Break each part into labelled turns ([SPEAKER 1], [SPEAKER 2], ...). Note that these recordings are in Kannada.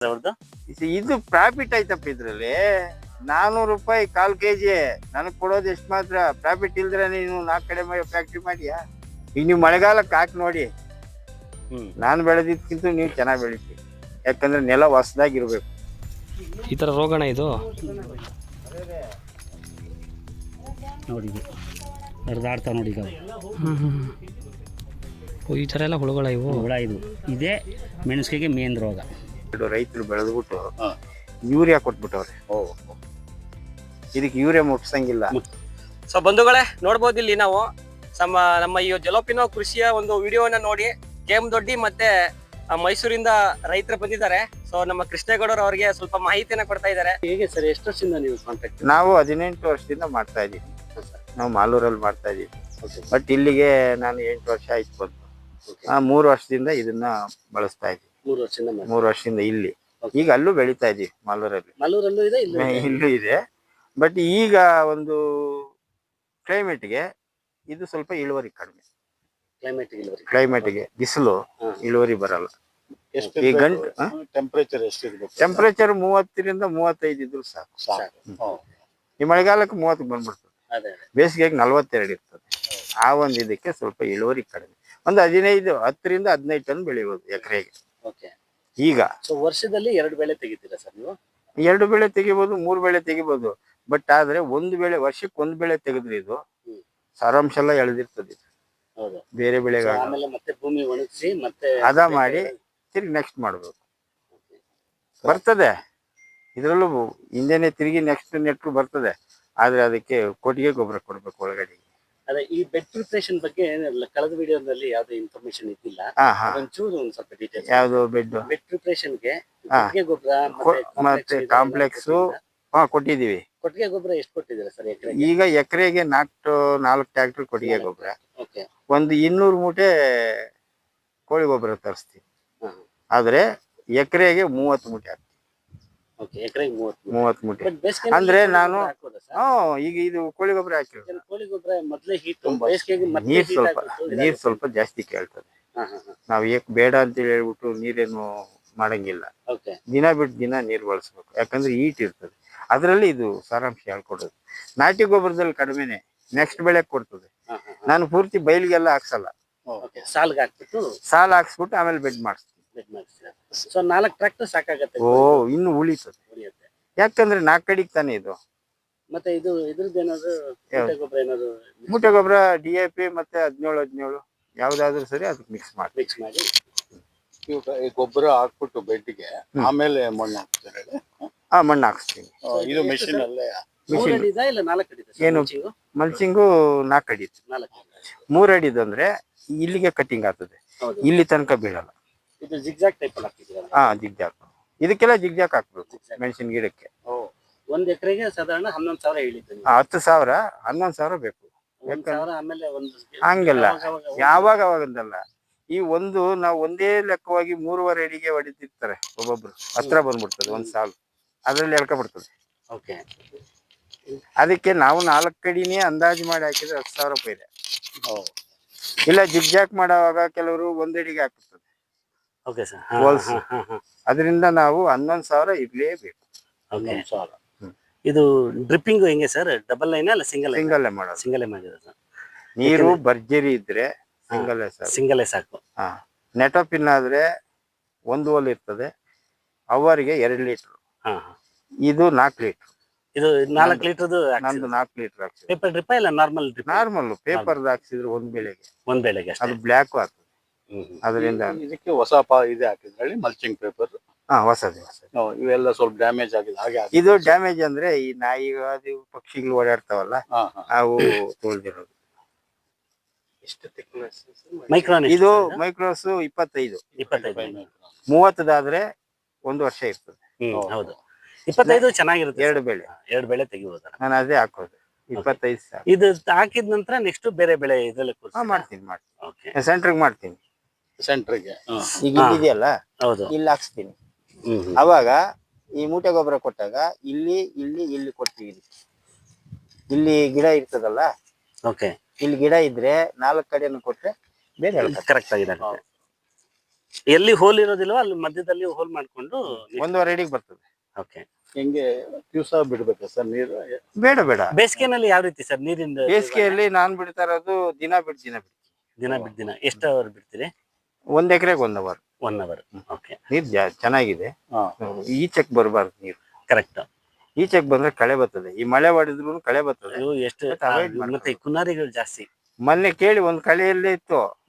[SPEAKER 1] ಅವ್ರದ್ದು
[SPEAKER 2] ಇದು- ಪ್ರಾಫಿಟ್ ಆಯ್ತಪ್ಪ ಇದ್ರಲ್ಲಿ. ನಾನೂರು ರೂಪಾಯಿ ಕಾಲ್ ಕೆಜಿ. ನನಗ್ ಕೊಡೋದು ಎಷ್ಟು ಮಾತ್ರ? ಪ್ರಾಫಿಟ್ ಇಲ್ದ್ರೆ ನೀನು ನಾಲ್ಕು ಕಡೆ ಫ್ಯಾಕ್ಟ್ರಿ ಮಾಡಿಯಾ? ಈಗ ನೀವು ಮಳೆಗಾಲಕ್ಕೆ ಹಾಕಿ ನೋಡಿ.
[SPEAKER 1] ಹ್ಮ್.
[SPEAKER 2] ನಾನು ಬೆಳೆದಿದ್ಕಿಂತ ನೀವು ಚೆನ್ನಾಗಿ ಬೆಳಿತೀವಿ ಯಾಕಂದ್ರೆ ನೆಲ ಹೊಸದಾಗಿರ್ಬೇಕು.
[SPEAKER 3] ಈ ಥರ ರೋಗಣ ಇದು?
[SPEAKER 1] ನೋಡಿ ಇದು. ಹರಿದಾಡ್ತಾವ ನೋಡಿ ಈಗ
[SPEAKER 3] ಓ, ಈ ಥರ ಎಲ್ಲ ಹುಳುಗಳ ಇವು?
[SPEAKER 1] ಹುಳ ಇದು. ಇದೇ ಮೆಣಸಿಗೆ ಮೇನ್ ರೋಗ.
[SPEAKER 2] ರೈತರು ಬೆಳೆದ್ಬಿಟ್ಟು ಯೂರಿಯಾ ಕೊಟ್ಬಿಟ್ಟವ್ರೆ. ಇದಕ್ಕೆ ಯೂರಿಯಾ ಮುಟ್ಸಂಗಿಲ್ಲ.
[SPEAKER 4] ಸೊ ಬಂಧುಗಳೇ ನೋಡ್ಬೋದು ಇಲ್ಲಿ ನಾವು. ನಮ್ಮ ನಮ್ಮ ಈ ಜಲೋಪಿನೋ ಕೃಷಿಯ ಒಂದು ವಿಡಿಯೋನ ನೋಡಿ ಕೆಎಂ ದೊಡ್ಡಿ ಮತ್ತೆ ಮೈಸೂರಿಂದ ರೈತರು ಬಂದಿದ್ದಾರೆ. ಸೊ ನಮ್ಮ ಕೃಷ್ಣೇಗೌಡರು ಅವರಿಗೆ ಸ್ವಲ್ಪ ಮಾಹಿತಿಯನ್ನ ಕೊಡ್ತಾ ಇದ್ದಾರೆ.
[SPEAKER 1] ಹೇಗೆ ಸರ್ ಎಷ್ಟು ವರ್ಷದಿಂದ ನೀವು ಕಾಂಟ್ಯಾಕ್ಟ್
[SPEAKER 2] ನಾವು ಹದಿನೆಂಟು ವರ್ಷದಿಂದ ಮಾಡ್ತಾ ಇದೀವಿ ನಾವು ಮಾಲೂರಲ್ಲಿ ಮಾಡ್ತಾ ಇದ್ದೀವಿ. ಬಟ್ ಇಲ್ಲಿಗೆ ನಾನು ಎಂಟು ವರ್ಷ ಆಯ್ತು ಬಂತು ಆ, ಮೂರು ವರ್ಷದಿಂದ ಇದನ್ನ ಬಳಸ್ತಾ ಇದೀವಿ
[SPEAKER 1] ಮೂರು ವರ್ಷದಿಂದ ಮಾಡಿ
[SPEAKER 2] ಮೂರು ವರ್ಷದಿಂದ ಇಲ್ಲಿ. ಈಗ ಅಲ್ಲೂ ಬೆಳಿತಾ ಇದೀವಿ ಮಾಲೂರಲ್ಲಿ.
[SPEAKER 1] ಮಲ್ಲೂರಲ್ಲೂ ಇದೆ ಇಲ್ಲೂ ಇದೆ.
[SPEAKER 2] ಇಲ್ಲೂ ಇದೆ. ಬಟ್ ಈಗ ಒಂದು ಕ್ಲೈಮೇಟ್ಗೆ ಇದು ಸ್ವಲ್ಪ ಇಳುವರಿ ಕಡಿಮೆ.
[SPEAKER 1] ಕ್ಲೈಮೇಟ್
[SPEAKER 2] ಕ್ಲೈಮೇಟ್ಗೆ ಬಿಸಿಲು. ಇಳುವರಿ ಬರಲ್ಲ.
[SPEAKER 5] ಎಷ್ಟು
[SPEAKER 2] ಈ ಗಂಟು
[SPEAKER 5] ಟೆಂಪರೇಚರ್ ಎಷ್ಟಿರ್ಬೇಕು
[SPEAKER 2] ಟೆಂಪರೇಚರ್ ಮೂವತ್ತರಿಂದ ಮೂವತ್ತೈದು ಇದ್ರು ಸಾಕು.
[SPEAKER 5] ಸಾಕು. ಹ್ಮ್.
[SPEAKER 2] ಈ ಮಳೆಗಾಲಕ್ಕೆ ಮೂವತ್ತಕ್ಕೆ ಬಂದ್ಬಿಡ್ತದೆ.
[SPEAKER 1] ಅದೇ
[SPEAKER 2] ಬೇಸಿಗೆಗೆ ನಲವತ್ತೆರಡು ಇರ್ತದೆ. ಆ ಒಂದು ಇದಕ್ಕೆ ಸ್ವಲ್ಪ ಇಳುವರಿ ಕಡಿಮೆ. ಒಂದು ಹದಿನೈದು ಹತ್ತರಿಂದ ಹದಿನೈದು ಟನ್ ಬೆಳಿಬೋದು ಎಕರೆಗೆ.
[SPEAKER 1] ಓಕೆ
[SPEAKER 2] ಈಗ.
[SPEAKER 1] ಸೊ ವರ್ಷದಲ್ಲಿ ಎರಡು ಬೆಳೆ ತೆಗಿತೀರಾ ಸರ್ ನೀವು?
[SPEAKER 2] ಎರಡು ಬೆಳೆ ತೆಗಿಬೋದು ಮೂರು ಬೆಳೆ ತೆಗಿಬೋದು. ಬಟ್ ಆದ್ರೆ ಒಂದು ಬೆಳೆ ವರ್ಷಕ್ಕೆ ಒಂದು ಬೆಳೆ ತೆಗೆದ್ರೆ ಇದು ಸಾರಾಂಶ ಎಲ್ಲ ಎಳೆದಿರ್ತದೆ. ಇದು.
[SPEAKER 1] ಹೌದು.
[SPEAKER 2] ಬೇರೆ
[SPEAKER 1] ಬೆಳೆಗಳ
[SPEAKER 2] ಬೆಳೆಗ
[SPEAKER 1] ಆಮೇಲೆ ಮತ್ತೆ ಭೂಮಿ ಒಣಗಿಸಿ ಮತ್ತೆ
[SPEAKER 2] ಹದ ಮಾಡಿ ತಿರ್ಗಿ ನೆಕ್ಸ್ಟ್ ಮಾಡ್ಬೇಕು. ಬರ್ತದೆ. ಇದ್ರಲ್ಲೂ ಹಿಂದೆನೆ ತಿರುಗಿ ನೆಕ್ಸ್ಟ್ ನೆಟ್ಟು ಬರ್ತದೆ. ಆದ್ರೆ ಅದಕ್ಕೆ ಕೊಟ್ಟಿಗೆ ಗೊಬ್ಬರ ಕೊಡ್ಬೇಕು ಒಳಗಡೆ.
[SPEAKER 1] ಅದೇ ಈ ಬೆಡ್ ಪ್ರಿಪ್ರೇಷನ್ ಬಗ್ಗೆ ಕಳೆದ ವಿಡಿಯೋದಲ್ಲಿ ಯಾವ್ದು ಇನ್ಫಾರ್ಮೇಶನ್ ಇದ್ದಿಲ್ಲ. ಒಂಚೂರು ಒಂದ್ ಸ್ವಲ್ಪ ಡೀಟೇಲ್ಸ್
[SPEAKER 2] ಯಾವ್ದು ಬೆಡ್
[SPEAKER 1] ಬೆಡ್
[SPEAKER 2] ಪ್ರಿಪರೇಷನ್ಗೆ
[SPEAKER 1] ಕೊಟ್ಟಿಗೆ ಗೊಬ್ಬರ
[SPEAKER 2] ಮತ್ತೆ ಕಾಂಪ್ಲೆಕ್ಸ್ ಹಾ ಕೊಟ್ಟಿದೀವಿ
[SPEAKER 1] ಕೊಟ್ಟಿಗೆ ಗೊಬ್ಬರ ಎಷ್ಟು ಕೊಟ್ಟಿದ್ದೀರಾ ಸರ್ ಎಕರೆ
[SPEAKER 2] ಈಗ ಎಕರೆಗೆ ನಾಲ್ಕು ನಾಲ್ಕು ಟ್ಯಾಕ್ಟರ್ ಕೊಟ್ಟಿಗೆ ಗೊಬ್ಬರ. ಒಂದು ಇನ್ನೂರು ಮೂಟೆ ಕೋಳಿ ಗೊಬ್ಬರ ತರಿಸ್ತೀವಿ. ಆದ್ರೆ ಎಕರೆಗೆ ಮೂವತ್ತು ಮೂಟೆ
[SPEAKER 1] ಎಕರೆಗೆ ಮೂವತ್ತು
[SPEAKER 2] ಮೂವತ್ತು ಮೂಟೆ.
[SPEAKER 1] ಬೇಸಿಗೆ
[SPEAKER 2] ಅಂದ್ರೆ ನಾನು- ಹ್ಮ್ ಈಗ ಇದು ಕೋಳಿ ಗೊಬ್ಬರ ಹಾಕಿರೋದು.
[SPEAKER 1] ಕೋಳಿ ಗೊಬ್ಬರ ಮೊದಲೇ ಹೀಟ್
[SPEAKER 5] ತುಂಬಾ.
[SPEAKER 1] ಬೇಸಿಗೆಗೆ ಮತ್ತೆ
[SPEAKER 2] ನೀರ್
[SPEAKER 1] heat
[SPEAKER 2] ಸ್ವಲ್ಪ ನೀರ್ ಸ್ವಲ್ಪ ಜಾಸ್ತಿ ಕೇಳ್ತದೆ.
[SPEAKER 1] ಹಾ ಹಾ ಹಾ.
[SPEAKER 2] ನಾವ್ ಏಕ್ ಬೇಡ ಅಂತ ಹೇಳ್ಬಿಟ್ಟು ನೀರೇನು ಮಾಡಂಗಿಲ್ಲ.
[SPEAKER 1] ಓಕೆ
[SPEAKER 2] ದಿನ ಬಿಟ್ಟು ದಿನ ನೀರ್ ಬಳಸ್ಬೇಕು. ಯಾಕಂದ್ರೆ ಈಟ್ ಇರ್ತದೆ. ಅದರಲ್ಲಿ ಇದು ಸಾರಾಂಶ ಹೇಳ್ಕೊಡೋದು. ನಾಟಿ ಗೊಬ್ಬರದಲ್ಲಿ ಕಡಿಮೆನೆ ನೆಕ್ಸ್ಟ್ ಬೆಳೆ ಕೊಡ್ತದೆ.
[SPEAKER 1] ಹಾ ಹಾ
[SPEAKER 2] ನಾನು ಪೂರ್ತಿ ಬಯಲಿಗೆಲ್ಲ ಹಾಕ್ಸಲ್ಲ.
[SPEAKER 1] ಓಕೆ ಸಾಲ್ಗೆ ಹಾಕ್ಬಿಟ್ಟು
[SPEAKER 2] ಸಾಲ ಹಾಕ್ಸ್ಬಿಟ್ಟು ಆಮೇಲೆ ಬೆಡ್ ಮಾಡಿಸ್ತೀನಿ.
[SPEAKER 1] ಮಾಡಿಸ್ತೀರಾ ಸೊ ನಾಲ್ಕು ಟ್ರ್ಯಾಕ್ಟರ್ ಸಾಕಾಗತ್ತೆ.
[SPEAKER 2] ಓ ಇನ್ನು ಉಳಿತದೆ.
[SPEAKER 1] ಉಳಿಯುತ್ತೆ.
[SPEAKER 2] ಯಾಕಂದ್ರೆ ನಾಲ್ಕು ಕಡೆಗೆ ತಾನೇ ಇದು?
[SPEAKER 1] ಮತ್ತೆ ಇದು ಇದ್ರದ್ದು ಏನಾದ್ರು? ಕೊಟ್ಟೆ ಗೊಬ್ಬರ ಏನಾದ್ರು
[SPEAKER 2] ಮೂಟೆ ಗೊಬ್ಬರ ಡಿ ಎ ಪಿ ಮತ್ತೆ ಹದಿನೇಳು ಹದಿನೇಳು ಯಾವ್ದಾದ್ರು ಸರಿ ಅದಕ್ಕೆ ಮಿಕ್ಸ್ ಮಾಡಿ.
[SPEAKER 1] ಮಿಕ್ಸ್ ಮಾಡಿ.
[SPEAKER 5] ಈ ಗೊಬ್ಬರ ಹಾಕ್ಬಿಟ್ಟು ಬೆಡ್ಗೆ ಆಮೇಲೆ ಮಣ್ಣು ಹಾಕ್ತಾರೆ
[SPEAKER 2] ಆ ಮಣ್ಣು ಹಾಕ್ಸ್ತೀನಿ
[SPEAKER 5] ಇದು ಮೆಷಿನ್ ಅಲ್ಲೇ?
[SPEAKER 1] ಮೂರ್
[SPEAKER 2] ಮಿಷಿನ್
[SPEAKER 1] ಅಡಿದ ಇಲ್ಲ ನಾಲ್ಕು ಅಡಿದ
[SPEAKER 2] ಏನು? ಮಲ್ಚಿಂಗು ನಾಲ್ಕು ಅಡಿ
[SPEAKER 1] ನಾಲ್ಕು.
[SPEAKER 2] ಮೂರು ಅಡಿದು ಅಂದ್ರೆ ಇಲ್ಲಿಗೆ ಕಟ್ಟಿಂಗ್ ಆಗ್ತದೆ. ಇಲ್ಲಿ ತನಕ ಬೀಳಲ್ಲ.
[SPEAKER 1] ಇದು ಜಿಗ್ಜಾಗ್ ಟೈಪ್ ಅಲ್ಲಿ
[SPEAKER 2] ಹಾ ಜಿಗ್ಜಾಕ್ ಇದಕ್ಕೆಲ್ಲ ಜಿಗ್ಜಾಕ್ ಹಾಕ್ಬೇಕು ಮೆಣಸಿನ ಗಿಡಕ್ಕೆ.
[SPEAKER 1] ಒಂದ್ ಎಕರೆಗೆ ಸಾಧಾರಣ ಹನ್ನೊಂದು ಸಾವಿರ ಹೇಳಿದ್ದು ನೀವು.
[SPEAKER 2] ಆ, ಹತ್ತು ಸಾವಿರ ಹನ್ನೊಂದು ಸಾವಿರ ಬೇಕು.
[SPEAKER 1] ಒಂದ್ ಸಾವಿರ ಆಮೇಲೆ ಒಂದು
[SPEAKER 2] ಹಂಗಲ್ಲ.
[SPEAKER 1] ಯಾವಾಗ ಅವಾಗ
[SPEAKER 2] ಯಾವಾಗ? ಅವಾಗಂದಲ್ಲ ಈ ಒಂದು ನಾವು ಒಂದೇ ಲೆಕ್ಕವಾಗಿ ಮೂರುವರೆ ಅಡಿಗೆ ಹೊಡಿತಿರ್ತಾರೆ ಒಬ್ಬೊಬ್ರು. ಹತ್ರ ಬಂದ್ಬಿಡ್ತದೆ ಒಂದ್ ಸಾಲು. ಅದ್ರಲ್ಲಿ ಎಳ್ಕೊಬಿಡ್ತದೆ
[SPEAKER 1] ಓಕೆ.
[SPEAKER 2] ಅದಕ್ಕೆ ನಾವು ನಾಲ್ಕು ಅಡಿನೇ ಅಂದಾಜು ಮಾಡಿ ಹಾಕಿದ್ರೆ ಹತ್ತು ಸಾವಿರ ರೂಪಾಯಿ ಇದೆ. ಇಲ್ಲ ಜಿಗ್ಜಾಕ್ ಮಾಡೋವಾಗ ಕೆಲವರು ಒಂದಡಿಗೆ ಹಾಕುತ್ತದೆ
[SPEAKER 1] ಓಕೆ ಸರ್
[SPEAKER 2] ಹೋಲ್ಸು. ಅದರಿಂದ ನಾವು ಹನ್ನೊಂದು ಸಾವಿರ ಇರಲೇಬೇಕು
[SPEAKER 1] ಓಕೆ
[SPEAKER 5] ಸಾವಿರ.
[SPEAKER 1] ಇದು ಡ್ರಿಪ್ಪಿಂಗ್ ಹೆಂಗೆ ಸರ್ ಡಬಲ್ ಲೈನ್ ಅಲ್ಲ ಸಿಂಗಲ್ ಸಿಂಗಲ್
[SPEAKER 2] ಸಿಂಗಲ್ಲೇ ಮಾಡೋದು.
[SPEAKER 1] ಸಿಂಗಲ್ ಮಾಡಿರೋದು ಸರ್
[SPEAKER 2] ನೀರು ಭರ್ಜರಿ ಇದ್ರೆ ಸಿಂಗಲ್ಲೇ ಸರ್
[SPEAKER 1] ಸಿಂಗಲ್ ಸಾಕು.
[SPEAKER 2] ಹಾ. ನೆಟಪಿನ್ ಆದ್ರೆ ಒಂದು ಹೋಲ್ ಇರ್ತದೆ. ಅವರಿಗೆ ಎರಡು ಲೀಟರ್. ಇದು ನಾಲ್ಕು ಲೀಟರ್
[SPEAKER 1] ಇದು ನಾಲ್ಕು ಲೀಟರ್ದು
[SPEAKER 2] ನಂದು ನಾಲ್ಕು ಲೀಟರ್
[SPEAKER 1] ಪೇಪರ್ ಡ್ರಿಪ್ ಇಲ್ಲ ನಾರ್ಮಲ್ ಡ್ರಿಪ್
[SPEAKER 2] ನಾರ್ಮಲ್ ಪೇಪರ್ ಹಾಕ್ಸಿದ್ರೆ ಒಂದ್ ಬೆಳೆಗೆ.
[SPEAKER 1] ಒಂದ್ ಬೆಳೆಗೆ
[SPEAKER 2] ಅದು ಬ್ಲಾಕ್ ಆಗ್ತದೆ. ಅದರಿಂದ
[SPEAKER 5] ಇದಕ್ಕೆ ಹೊಸ ಪಾ ಇದೆ ಹಾಕಿದ್ರಲ್ಲಿ ಮಲ್ಚಿಂಗ್ ಪೇಪರ್
[SPEAKER 2] ಹಾ ಹೊಸದು ಹೊಸದು
[SPEAKER 5] ಇವೆಲ್ಲ ಸ್ವಲ್ಪ ಡ್ಯಾಮೇಜ್ ಆಗಿದೆ ಹಾಗೆ.
[SPEAKER 2] ಇದು ಡ್ಯಾಮೇಜ್ ಅಂದ್ರೆ ಈ ನಾಯಿ ಅದು ಪಕ್ಷಿಗಳು ಓಡಾಡ್ತಾವಲ್ಲ
[SPEAKER 5] ಹಾ ಹಾ.
[SPEAKER 2] ಅವು ತೊಳ್ದಿರೋದು
[SPEAKER 1] ಮೈಕ್ರಾನ್
[SPEAKER 2] ಇದು ಮೈಕ್ರೋಸ್ ಇಪ್ಪತ್ತೈದು.
[SPEAKER 1] ಇಪ್ಪತ್ತೈದು
[SPEAKER 2] ಮೂವತ್ತದಾದ್ರೆ ಒಂದು ವರ್ಷ ಇರ್ತದೆ.
[SPEAKER 1] ಹ್ಮ್ ಹೌದು. ಇಪ್ಪತ್ತೈದು ಚೆನ್ನಾಗಿರುತ್ತೆ
[SPEAKER 2] ಎರಡು ಬೆಳೆ.
[SPEAKER 1] ಎರಡು ಬೆಳೆ ತೆಗಿಬೋದು
[SPEAKER 2] ನಾನು ಅದೇ ಹಾಕೋದು. ಇಪ್ಪತ್ತೈದು ಸಾಕು.
[SPEAKER 1] ಇದು ಹಾಕಿದ ನಂತರ ನೆಕ್ಸ್ಟ್ ಬೇರೆ ಬೆಳೆ ಇದ್ರಲ್ಲಿ
[SPEAKER 2] ಹಾ ಮಾಡ್ತೀನಿ ಮಾಡ್ತೀನಿ.
[SPEAKER 1] ಓಕೆ
[SPEAKER 2] ಸೆಂಟ್ರಿಗೆ ಮಾಡ್ತೀನಿ.
[SPEAKER 5] ಸೆಂಟ್ರಿಗೆ
[SPEAKER 2] ಈಗ ಇಲ್ಲಿದೆಯಲ್ಲ?
[SPEAKER 1] ಹೌದು.
[SPEAKER 2] ಇಲ್ಲಿ ಹಾಕ್ಸ್ತೀನಿ.
[SPEAKER 1] ಹ್ಮ್.
[SPEAKER 2] ಅವಾಗ ಈ ಮೂಟೆ ಗೊಬ್ಬರ ಕೊಟ್ಟಾಗ ಇಲ್ಲಿ ಇಲ್ಲಿ ಇಲ್ಲಿ ಕೊಡ್ತೀವಿ ಇದಕ್ಕೆ. ಇಲ್ಲಿ ಗಿಡ ಇರ್ತದಲ್ಲ?
[SPEAKER 1] ಓಕೆ.
[SPEAKER 2] ಇಲ್ಲಿ ಗಿಡ ಇದ್ರೆ ನಾಲ್ಕು ಕಡೆನೂ ಕೊಟ್ರೆ ಬೇರೆ.
[SPEAKER 1] ಕರೆಕ್ಟ್ ಆಗಿದೆ ಎಲ್ಲಿ ಹೋಲ್ ಇರೋದಿಲ್ವೋ ಅಲ್ಲಿ ಮಧ್ಯದಲ್ಲಿ ಹೋಲ್ ಮಾಡ್ಕೊಂಡು
[SPEAKER 2] ಒಂದೂವರೆ ಅಡಿಗೆ ಬರ್ತದೆ.
[SPEAKER 1] ಓಕೆ.
[SPEAKER 5] ಹೆಂಗೆ ದಿವಸ ಬಿಡ್ಬೇಕು ಸರ್ ನೀರು?
[SPEAKER 2] ಬೇಡ ಬೇಡ.
[SPEAKER 1] ಬೇಸಿಗೆನಲ್ಲಿ ಯಾವ ರೀತಿ ಸರ್ ನೀರಿಂದ
[SPEAKER 2] ಬೇಸಿಗೆಯಲ್ಲಿ ನಾನ್ ಬಿಡ್ತಾ ಇರೋದು ದಿನ ಬಿಟ್ಟು ದಿನ ಬಿಡ್ತೀನಿ.
[SPEAKER 1] ದಿನ ಬಿಡ್ ದಿನ. ಎಷ್ಟು ಅವರ್ ಬಿಡ್ತೀರಿ?
[SPEAKER 2] ಒಂದ್ ಎಕರೆಗೆ one hour.
[SPEAKER 1] One hour okay
[SPEAKER 2] ನೀರ್ ಜಾ- ಚೆನ್ನಾಗಿದೆ.
[SPEAKER 5] ಈ
[SPEAKER 2] ಈಚೆಕ್ ಬರಬಾರ್ದು ನೀರ್.
[SPEAKER 1] ಕರೆಕ್ಟ್
[SPEAKER 2] ಈಚೆಕ್ ಬಂದ್ರೆ ಕಳೆ ಬರ್ತದೆ. ಈ ಮಳೆ ಹೊಡೆದ್ರು ಕಳೆ ಬರ್ತದೆ.
[SPEAKER 1] ಇವು ಎಷ್ಟು
[SPEAKER 2] ಮತ್ತೆ avoid
[SPEAKER 1] ಆ, ಮತ್ತೆ ಕುನಾರಿಗಳು ಜಾಸ್ತಿ.
[SPEAKER 2] ಮೊನ್ನೆ ಕೇಳಿ ಒಂದ್ ಕಳೆಯಲ್ಲೇ ಇತ್ತು.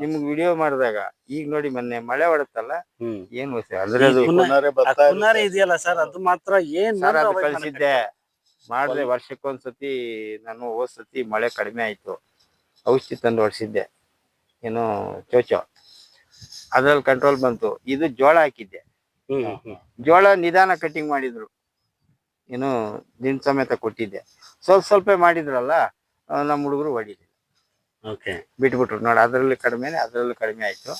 [SPEAKER 2] ನಿಮ್ಗ್ ವಿಡಿಯೋ ಮಾಡಿದಾಗ ಈಗ ನೋಡಿ ಮೊನ್ನೆ ಮಳೆ ಹೊಡತ್ತಲ್ಲ?
[SPEAKER 1] ಹ್ಮ್.
[SPEAKER 2] ಏನ್ ವಸ್ತು? ಅಂದ್ರೆ ಅದು
[SPEAKER 1] ಈ ಕುನ್ನ- ಆ
[SPEAKER 5] ಬರ್ತಾ
[SPEAKER 1] ಕುನಾರಿ
[SPEAKER 5] ಇರುತ್ತೆ.
[SPEAKER 1] ಇದೆಯಲ್ಲ ಸರ್? ಅದು ಮಾತ್ರ ಏನ್
[SPEAKER 2] ಸರ್ ಅದು ಕಳ್ಸಿದ್ದೆ. ಮಾಡಿದ್ರೆ ವರ್ಷಕ್ಕೊಂದ್ಸತಿ ನಾನು ಹೋದ್ ಸತಿ ಮಳೆ ಕಡಿಮೆ ಆಯ್ತು. ಔಷಧಿ ತಂದು ಹೊಡ್ಸಿದ್ದೆ. ಏನು ಚೋಚೋ. ಅದ್ರಲ್ಲಿ ಕಂಟ್ರೋಲ್ ಬಂತು. ಇದು ಜೋಳ ಹಾಕಿದ್ದೆ. ಜೋಳ ನಿಧಾನ ಕಟಿಂಗ್ ಮಾಡಿದ್ರು. ಏನು ದಿನ ಸಮೇತ ಕೊಟ್ಟಿದ್ದೆ. ಸ್ವಲ್ಪ ಸ್ವಲ್ಪ ಮಾಡಿದ್ರಲ್ಲ ನಮ್ಮ ಹುಡುಗರು ಹೊಡಿಲಿಲ್ಲ.
[SPEAKER 1] ಓಕೆ
[SPEAKER 2] ಬಿಟ್ಬಿಟ್ರು. ನೋಡಿ ಅದರಲ್ಲಿ ಕಡಿಮೆನೆ ಅದರಲ್ಲೂ ಕಡಿಮೆ ಆಯ್ತು.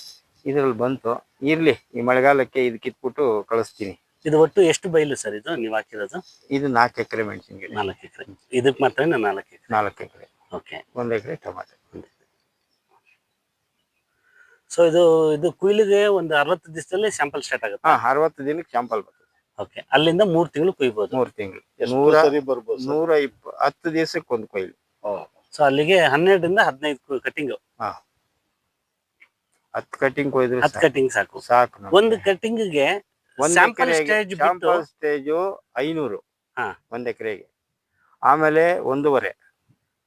[SPEAKER 2] ಇದ್ರಲ್ಲಿ ಬಂತು. ಇರ್ಲಿ ಈ ಮಳೆಗಾಲಕ್ಕೆ ಇದು ಕಿತ್ಬಿಟ್ಟು ಕಳಿಸ್ತೀನಿ.
[SPEAKER 1] ಇದು ಒಟ್ಟು ಎಷ್ಟು ಬೈಲು ಸರ್ ಇದು? ನೀವು ಹಾಕಿರೋದು?
[SPEAKER 2] ಇದು ನಾಲ್ಕು ಎಕರೆ ಮೆಣಸಿನ ಗಿಡ
[SPEAKER 1] ನಾಲ್ಕು ಎಕರೆ. ಇದಕ್ಕೆ ಮಾತ್ರ ನಾಲ್ಕು ಎಕರೆ.
[SPEAKER 2] ನಾಲ್ಕು ಎಕರೆ.
[SPEAKER 1] ಓಕೆ
[SPEAKER 2] ಒಂದು ಎಕರೆ ಟೊಮಾಟೊ.
[SPEAKER 1] ಸೊ ಇದು ಇದು ಕುಯ್ಲಿಗೆ ಒಂದು ಅರವತ್ತು ದಿವಸದಲ್ಲಿ ಸ್ಯಾಂಪಲ್ ಸ್ಟಾರ್ಟ್ ಆಗುತ್ತೆ.
[SPEAKER 2] ಹಾ ಅರವತ್ತು ದಿನಕ್ಕೆ ಶಾಂಪಲ್ ಬರ್ತದೆ.
[SPEAKER 1] ಓಕೆ ಅಲ್ಲಿಂದ ಮೂರ್ ತಿಂಗಳು ಕುಯ್ಬೋದು.
[SPEAKER 2] ಮೂರ್ ತಿಂಗಳು. ನೂರ
[SPEAKER 5] ಸರಿ ಬರ್ಬೋದು?
[SPEAKER 2] ನೂರ ಇಪ್ಪ ಹತ್ತು ದಿವಸಕ್ಕೆ ಒಂದು ಕೊಯ್ಲು.
[SPEAKER 1] ಸೊ ಅಲ್ಲಿಗೆ ಹನ್ನೆರಡರಿಂದ ಹದಿನೈದು ಕಟಿಂಗ್
[SPEAKER 2] ಹತ್ತು ಕಟಿಂಗ್ ಕೊಯ್ದ್ರೆ
[SPEAKER 1] ಹತ್ತು ಕಟಿಂಗ್ ಸಾಕು.
[SPEAKER 2] ಸಾಕು ನಮ್ಗೆ.
[SPEAKER 1] ಒಂದು ಕಟಿಂಗ್ಗೆ
[SPEAKER 2] ಒಂದ್
[SPEAKER 1] ಸ್ಯಾಂಪಲ್
[SPEAKER 2] ಎಕರೆಗೆ
[SPEAKER 1] ಸ್ಟೇಜ್ ಬಿಟ್ಟು
[SPEAKER 2] ಶಾಂಪಲ್ ಸ್ಟೇಜು ಐನೂರು.
[SPEAKER 1] ಹಾ.
[SPEAKER 2] ಒಂದ್ ಎಕರೆಗೆ. ಆಮೇಲೆ ಒಂದೂವರೆ.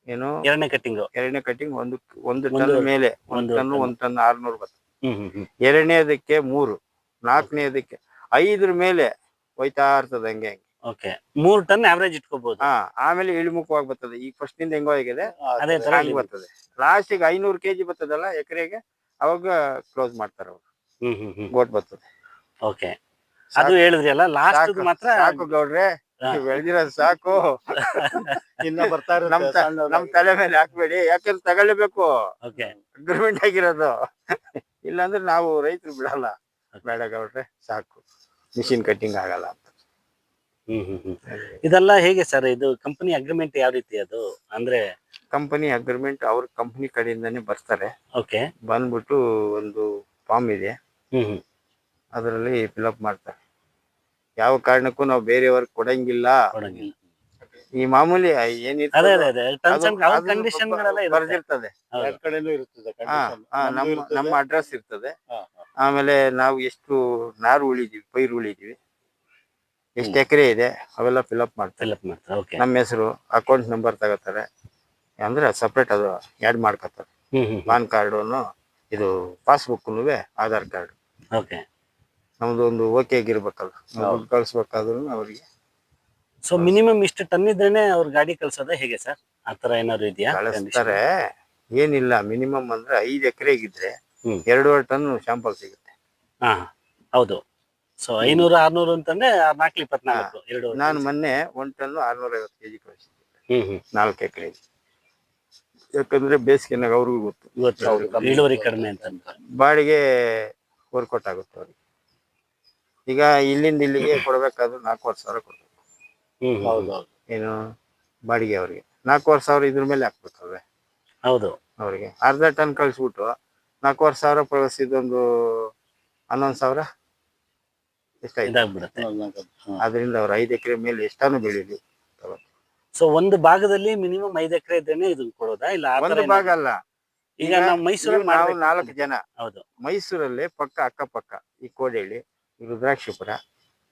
[SPEAKER 2] ಏನು
[SPEAKER 1] ಎರಡನೇ ಕಟ್ಟಿಂಗ್
[SPEAKER 2] ಎರಡನೇ ಕಟಿಂಗ್ ಒಂದು ಒಂದು ಟನ್ ಮೇಲೆ ಒಂದ್ ಟನ್ ಒಂದು ಟನ್ ಆರ್ನೂರು ಬರ್ತದೆ.
[SPEAKER 1] ಹ್ಮ್ ಹ್ಮ್ ಹ್ಮ್.
[SPEAKER 2] ಎರಡನೇದಕ್ಕೆ ಮೂರು ನಾಲ್ಕನೇದಕ್ಕೆ ಐದ್ರ ಮೇಲೆ ಹೋಯ್ತಾ ಇರ್ತದೆ ಹಂಗೆ ಹಂಗೆ.
[SPEAKER 1] ಓಕೆ ಮೂರ್ ಟನ್ ಆವರೇಜ್ ಇಟ್ಕೋಬಹುದು
[SPEAKER 2] ಹಾ ಆಮೇಲೆ ಇಳಿಮುಖವಾಗಿ ಬರ್ತದೆ. ಈಗ ಫಸ್ಟ್ನಿಂದ ಹೆಂಗೋ ಆಗಿದೆ?
[SPEAKER 1] ಅದೇ ತರ
[SPEAKER 2] ಬರ್ತದೆ. ಲಾಸ್ಟಿಗೆ ಐನೂರು ಕೆಜಿ ಬರ್ತದಲ್ಲ ಎಕರೆಗೆ ಅವಾಗ ಕ್ಲೋಸ್ ಮಾಡ್ತಾರೆ ಅವರು.
[SPEAKER 1] ಹ್ಮ್ ಹ್ಮ್ ಹ್ಮ್.
[SPEAKER 2] ಗೋಟ್ ಬರ್ತದೆ.
[SPEAKER 1] ಓಕೆ ಅದು ಹೇಳಿದ್ರಿ ಅಲ್ಲ ಲಾಸ್ಟ್ ಮಾತ್ರ
[SPEAKER 2] ಸಾಕು ಗೌಡ್ರೆ. ಬೆಳೆದಿರೋದು ಸಾಕು.
[SPEAKER 5] ಇನ್ನ ಬರ್ತಾ ನಮ್ಮ
[SPEAKER 2] ನಮ್ ತ- ನಮ್ ತಲೆ ಮೇಲೆ ಹಾಕ್ಬೇಡಿ. ಯಾಕಂದ್ರೆ ತಗೊಳ್ಬೇಕು.
[SPEAKER 1] ಓಕೆ.
[SPEAKER 2] ಅಗ್ರಿಮೆಂಟ್ ಆಗಿರೋದು. ಇಲ್ಲಾಂದ್ರೆ ನಾವು ರೈತರು ಬಿಡಲ್ಲ. ಬೇಡ ಗೌಡ್ರೆ ಸಾಕು. ಮಿಷಿನ್ ಕಟ್ಟಿಂಗ್ ಆಗಲ್ಲ ಅಂತ.
[SPEAKER 1] ಹ್ಮ್ ಹ್ಮ್ ಹ್ಮ್. ಇದೆಲ್ಲ ಹೇಗೆ ಸರ್? ಇದು ಕಂಪನಿ ಅಗ್ರಿಮೆಂಟ್ ಯಾವ ರೀತಿ ಅದು? ಅಂದ್ರೆ
[SPEAKER 2] ಕಂಪನಿ ಅಗ್ರಿಮೆಂಟ್ ಅವ್ರ ಕಂಪನಿ ಕಡೆಯಿಂದಾನೇ ಬರ್ತಾರೆ.
[SPEAKER 1] ಓಕೆ.
[SPEAKER 2] ಬಂದ್ಬಿಟ್ಟು ಒಂದು ಫಾರ್ಮ್ ಇದೆ.
[SPEAKER 1] ಹ್ಮ್ ಹ್ಮ್.
[SPEAKER 2] ಅದರಲ್ಲಿ ಫಿಲಪ್ ಮಾಡ್ತಾರೆ. ಯಾವ ಕಾರಣಕ್ಕೂ ನಾವು ಬೇರೆಯವ್ರಿಗೆ ಕೊಡಂಗಿಲ್ಲ.
[SPEAKER 1] ಕೊಡಂಗಿಲ್ಲ.
[SPEAKER 2] ಈ ಮಾಮೂಲಿ
[SPEAKER 1] ಅದೇ
[SPEAKER 2] ಏನಿರ್ತದೆ
[SPEAKER 1] ಅದೇ. ಅದೇ ಟರ್ಮ್ಸ್ ಅಂಡ್
[SPEAKER 2] ಅದು-
[SPEAKER 1] ಕಂಡೀಷನ್ ಗಳೆಲ್ಲ ಇರುತ್ತೆ.
[SPEAKER 2] ಬರ್ದಿರ್ತದೆ.
[SPEAKER 1] ಹೌದು.
[SPEAKER 5] ಎರಡ್ ಕಡೆನೂ ಇರ್ತದೆ
[SPEAKER 2] ಹಾ
[SPEAKER 5] condition.
[SPEAKER 2] ಹಾ,
[SPEAKER 5] ನಮ್ದು
[SPEAKER 2] ನಮ್ಮ
[SPEAKER 5] ಇರ್ತದೆ.
[SPEAKER 2] ನಮ್ಮ ಅಡ್ರೆಸ್ ಇರ್ತದೆ.
[SPEAKER 5] ಹಾ, ಹಾ.
[SPEAKER 2] ಆಮೇಲೆ ನಾವು ಎಷ್ಟು ನಾರು ಉಳಿದೀವಿ ಪೈರು ಉಳಿದೀವಿ. ಎಷ್ಟು ಎಕರೆ ಇದೆ ಅವೆಲ್ಲ ಫಿಲಪ್ ಮಾಡ್ತಾರೆ.
[SPEAKER 1] ಫಿಲ್ಅಪ್ ಮಾಡ್ತಾರೆ ಓಕೆ
[SPEAKER 2] ನಮ್ಮ ಹೆಸರು ಅಕೌಂಟ್ ನಂಬರ್ ತಗೋತಾರೆ. ಅಂದ್ರೆ ಸಪ್ರೇಟ್ ಅದು ಆ್ಯಡ್ ಮಾಡ್ಕೋತಾರೆ.
[SPEAKER 1] ಹ್ಮ್ ಹ್ಮ್
[SPEAKER 2] ಪಾನ್ ಕಾರ್ಡು ಇದು ಪಾಸ್ಬುಕ್ನು ಆಧಾರ್ ಕಾರ್ಡ್.
[SPEAKER 1] ಓಕೆ
[SPEAKER 2] ನಮ್ದು ಒಂದು ಓಕೆ ಆಗಿರ್ಬೇಕಲ್ಲ. ನಾವು ಅವ್ರಿಗೆ ಕಳ್ಸ್ಬೇಕಾದ್ರೂ ಅವರಿಗೆ.
[SPEAKER 1] ಸೊ ಮಿನಿಮಮ್ ಇಷ್ಟು ಟನ್ ಇದ್ರೇನೆ ಅವ್ರ ಗಾಡಿ ಕಳ್ಸೋದ ಹೇಗೆ ಸರ್ ಆತರ ಏನಾದ್ರು ಇದೆಯಾ?
[SPEAKER 2] ಕಳಿಸ್ತಾರೆ. ಏನಿಲ್ಲ ಮಿನಿಮಮ್ ಅಂದ್ರೆ ಐದ್ ಎಕರೆಗಿದ್ರೆ. ಎರಡೂವರೆ ಟನ್ ಶಾಂಪಲ್ ಸಿಗುತ್ತೆ.
[SPEAKER 1] ಹಾ ಹೌದು. ಸೊ ಐನೂರು ಆರ್ನೂರು ಅಂತಂದ್ರೆ ನಾಲ್ಕು ಇಪ್ಪತ್ನಾಲ್ಕು ಎರಡು
[SPEAKER 2] ನಾನು ಮೊನ್ನೆ ಒಂದ್ ಟನ್ ಆರ್ನೂರ ಐವತ್ತು ಕೆಜಿ ಕಳಿಸಿದ್ದೆ. ನಾಲ್ಕು ಎಕರೆ ಯಾಕಂದ್ರೆ ಬೇಸಿಗೆನಾಗ ಅವ್ರಿಗೂ ಗೊತ್ತು.
[SPEAKER 1] ಇಳುವರಿ ಕಡಿಮೆ ಅಂತ.
[SPEAKER 2] ಬಾಡಿಗೆ ವರ್ಕೌಟ್ ಆಗುತ್ತೆ ಅವ್ರಿಗೆ. ಈಗ ಇಲ್ಲಿಂದ ಇಲ್ಲಿಗೆ ಕೊಡ್ಬೇಕಾದ್ರೆ ನಾಲ್ಕೂವರೆ ಸಾವಿರ ಕೊಡ್ಬೇಕು.
[SPEAKER 1] ಹ್ಮ್ ಹ್ಮ್.
[SPEAKER 5] ಹೌದು ಹೌದು.
[SPEAKER 2] ಏನು ಬಾಡಿಗೆ ಅವ್ರಿಗೆ. ನಾಲ್ಕೂವರೆ ಸಾವಿರ ಇದ್ರ ಮೇಲೆ ಹಾಕ್ಬೇಕಲ್ವೇ
[SPEAKER 1] ಹೌದು.
[SPEAKER 2] ಅವ್ರಿಗೆ. ಅರ್ಧ ಟನ್ ಕಳಿಸ್ಬಿಟ್ಟು ನಾಲ್ಕೂವರೆ ಸಾವಿರ ಪ್ರವಾಸ ಇದೊಂದು ಹನ್ನೊಂದು ಸಾವಿರ ಎಷ್ಟಾಯ್ತು. ಅದರಿಂದ ಅವ್ರ ಐದು ಎಕರೆ ಮೇಲೆ ಎಷ್ಟಾನು ಬೆಳೀಲಿ
[SPEAKER 1] ಸೊ ಒಂದು ಭಾಗದಲ್ಲಿ ಮಿನಿಮಮ್ ಐದು ಎಕರೆ ಇದ್ದೇನೆ ಇದನ್ನ ಕೊಡೋದಾ? ಇಲ್ಲ
[SPEAKER 2] ಒಂದು ಭಾಗ ಅಲ್ಲ.
[SPEAKER 1] ಈಗ ನಾವು ಮೈಸೂರಲ್ಲಿ
[SPEAKER 2] ನಾವು ನಾಲ್ಕು ಜನ.
[SPEAKER 1] ಹೌದು.
[SPEAKER 2] ಮೈಸೂರಲ್ಲಿ ಪಕ್ಕ ಅಕ್ಕಪಕ್ಕ ಈ ಕೋಡೇಳಿ ಈ ರುದ್ರಾಕ್ಷಿಪುರ